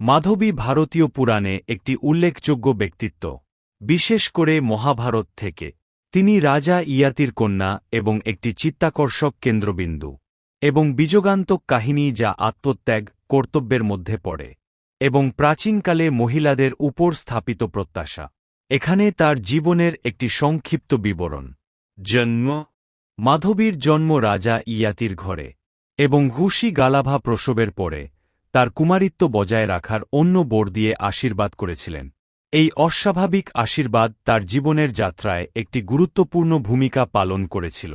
মাধবী ভারতীয় পুরাণে একটি উল্লেখযোগ্য ব্যক্তিত্ব, বিশেষ করে মহাভারত থেকে। তিনি রাজা ইয়াতির কন্যা এবং একটি চিত্তাকর্ষক কেন্দ্রবিন্দু এবং বীজগান্তক কাহিনী যা আত্মত্যাগ, কর্তব্যের মধ্যে পড়ে এবং প্রাচীনকালে মহিলাদের উপর স্থাপিত প্রত্যাশা। এখানে তার জীবনের একটি সংক্ষিপ্ত বিবরণ, জন্ম, মাধবীর জন্ম রাজা ইয়াতির ঘরে এবং ঘুষি গালাভা প্রসবের পরে। তার কুমারিত্ব বজায় রাখার অন্য বোর দিয়ে আশীর্বাদ করেছিলেন। এই অস্বাভাবিক আশীর্বাদ তার জীবনের যাত্রায় একটি গুরুত্বপূর্ণ ভূমিকা পালন করেছিল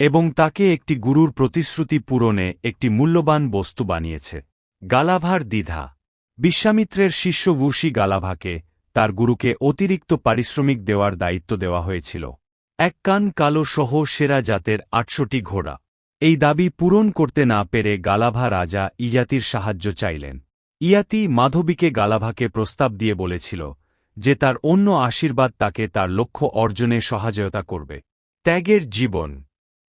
এবং তাকে একটি গুরুর প্রতিশ্রুতি পূরণে একটি মূল্যবান বস্তু বানিয়েছে। গালাভার দ্বিধা। বিশ্বামিত্রের শিষ্য বুশি গালাভাকে তার গুরুকে অতিরিক্ত পারিশ্রমিক দেওয়ার দায়িত্ব দেওয়া হয়েছিল। এক কান কালো সহ সেরা জাতের আটশোটি ঘোড়া। এই দাবি পূরণ করতে না পেরে গালাভা রাজা ইয়াতির সাহায্য চাইলেন। ইয়াতি মাধবীকে গালাভাকে প্রস্তাব দিয়ে বলেছিল যে তার অন্য আশীর্বাদ তাকে তার লক্ষ্য অর্জনে সহায়তা করবে। ত্যাগের জীবন।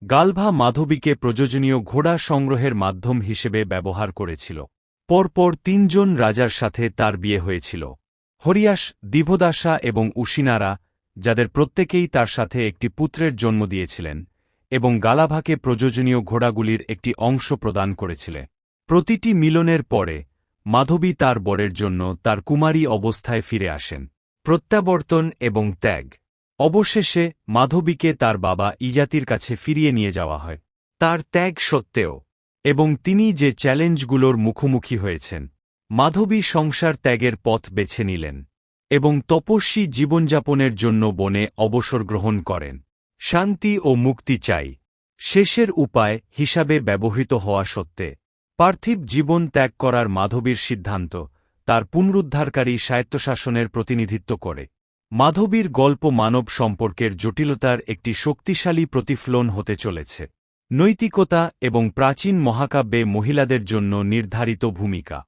গালভা মাধবীকে প্রয়োজনীয় ঘোড়া সংগ্রহের মাধ্যম হিসেবে ব্যবহার করেছিল। পরপর তিনজন রাজার সাথে তার বিয়ে হয়েছিল। হরিয়াস, দিভদাসা এবং উশিনারা যাদের প্রত্যেকেই তার সাথে একটি পুত্রের জন্ম দিয়েছিলেন এবং গালাভাকে প্রয়োজনীয় ঘোড়াগুলির একটি অংশ প্রদান করেছিলে। প্রতিটি মিলনের পরে, মাধবী তার বরের জন্য তার কুমারী অবস্থায় ফিরে আসেন। প্রত্যাবর্তন এবং ত্যাগ। অবশেষে, মাধবীকে তার বাবা ইজাতির কাছে ফিরিয়ে নিয়ে যাওয়া হয়। তার ত্যাগ সত্ত্বেও, এবং তিনি যে চ্যালেঞ্জগুলোর মুখোমুখি হয়েছেন, মাধবী সংসার ত্যাগের পথ বেছে নিলেন এবং তপস্বী জীবনযাপনের জন্য বনে অবসর গ্রহণ করেন। শান্তি ও মুক্তি চাই। শেষের উপায় হিসাবে ব্যবহৃত হওয়া সত্ত্বে। পার্থিব জীবন ত্যাগ করার মাধবীর সিদ্ধান্ত তার পুনরুদ্ধারকারী স্বায়ত্তশাসনের প্রতিনিধিত্ব করে। মাধবীর গল্প মানব সম্পর্কের জটিলতার একটি শক্তিশালী প্রতিফলন হতে চলেছে। নৈতিকতা এবং প্রাচীন মহাকাব্যে মহিলাদের জন্য নির্ধারিত ভূমিকা।